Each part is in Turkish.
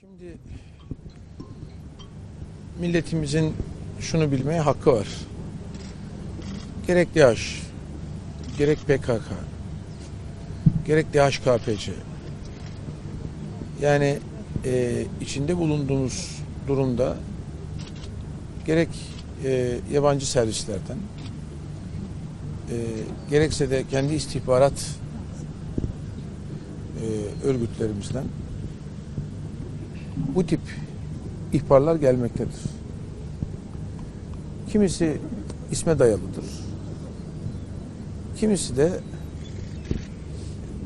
Şimdi milletimizin şunu bilmeye hakkı var. Gerek DAEŞ, gerek PKK, gerek DHKPC. Yani e, içinde bulunduğumuz durumda gerek e, yabancı servislerden, e, gerekse de kendi istihbarat e, örgütlerimizden bu tip ihbarlar gelmektedir. Kimisi isme dayalıdır. Kimisi de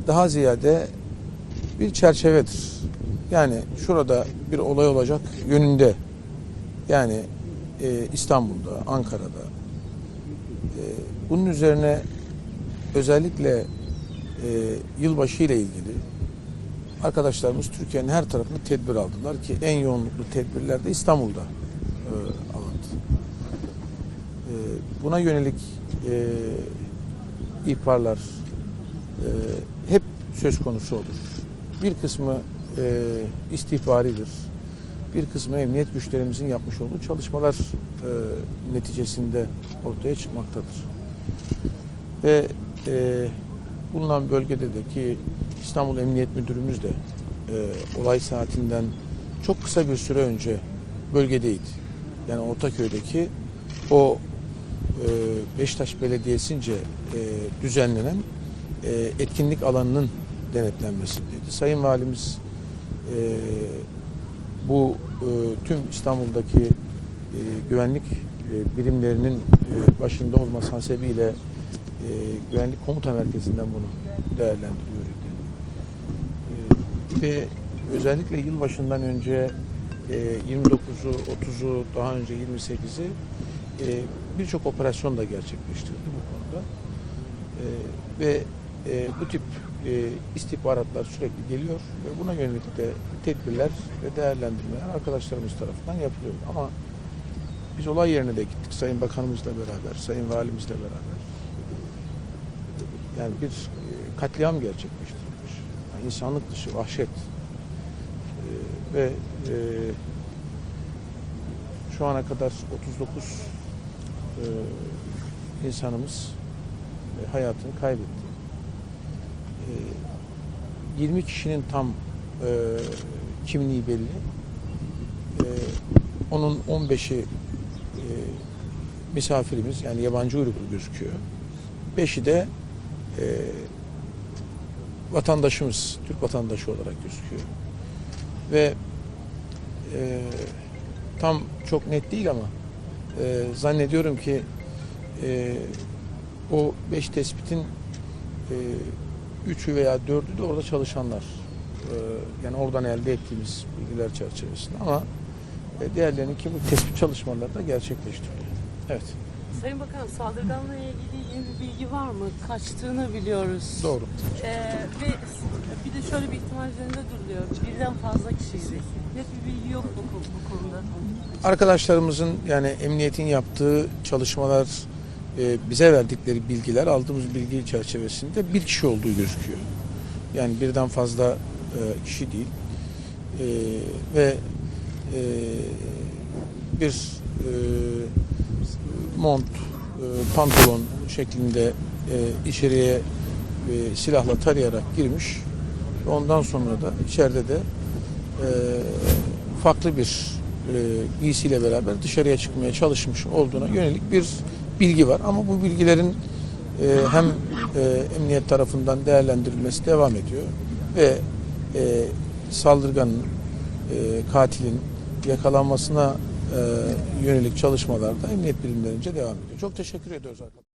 daha ziyade bir çerçevedir. Yani şurada bir olay olacak yönünde. Yani e, İstanbul'da, Ankara'da. E, bunun üzerine özellikle e, yılbaşı ile ilgili arkadaşlarımız Türkiye'nin her tarafında tedbir aldılar ki en yoğunluklu tedbirler de İstanbul'da e, alındı. E, buna yönelik e, ihbarlar e, hep söz konusu olur. Bir kısmı e, istihbaridir. Bir kısmı emniyet güçlerimizin yapmış olduğu çalışmalar e, neticesinde ortaya çıkmaktadır. Ve e, bulunan bölgede de ki İstanbul Emniyet Müdürümüz de e, olay saatinden çok kısa bir süre önce bölgedeydi. Yani Ortaköy'deki o e, Beşiktaş Belediyesi'nce e, düzenlenen e, etkinlik alanının denetlenmesindeydi. Sayın Valimiz e, bu e, tüm İstanbul'daki e, güvenlik e, birimlerinin e, başında olması hasebiyle e, güvenlik komuta merkezinden bunu değerlendiriyor idi. E, ve özellikle yılbaşından önce e, 29'u, 30'u, daha önce 28'i e, birçok operasyon da gerçekleştirdi bu konuda. E, ve e, bu tip e, istihbaratlar sürekli geliyor ve buna yönelik de tedbirler ve değerlendirmeler arkadaşlarımız tarafından yapılıyor. Ama biz olay yerine de gittik Sayın Bakanımızla beraber, Sayın Valimizle beraber. Yani bir e, katliam gerçekleştirilmiş. Yani insanlık dışı vahşet. E, ve e, şu ana kadar 39 e, insanımız hayatını kaybetti. E, 20 kişinin tam kimliği belli. Onun 15'i e, misafirimiz yani yabancı uyruklu gözüküyor. Beşi de e, vatandaşımız, Türk vatandaşı olarak gözüküyor. Ve e, tam çok net değil ama e, zannediyorum ki e, o beş tespitin e, üçü veya dördü de orada çalışanlar. E, yani oradan elde ettiğimiz bilgiler çerçevesinde ama e, diğerlerinin bu tespit çalışmaları da gerçekleştiriliyor. Evet, Sayın Bakan saldırganla ilgili yeni bir bilgi var mı? Kaçtığını biliyoruz. doğru. Ee, ve bir de şöyle bir ihtimal üzerinde duruluyor. Birden fazla kişiydi. Net bir bilgi yok bu, bu konuda. Arkadaşlarımızın yani emniyetin yaptığı çalışmalar e, bize verdikleri bilgiler aldığımız bilgi çerçevesinde bir kişi olduğu gözüküyor. Yani birden fazla e, kişi değil. E, ve e, bir e, mont, e, pantolon şeklinde e, içeriye e, silahla tarayarak girmiş. Ondan sonra da içeride de farklı bir giysiyle beraber dışarıya çıkmaya çalışmış olduğuna yönelik bir bilgi var. Ama bu bilgilerin hem emniyet tarafından değerlendirilmesi devam ediyor ve saldırganın, katilin yakalanmasına yönelik çalışmalar da emniyet birimlerince devam ediyor. Çok teşekkür ediyoruz arkadaşlar.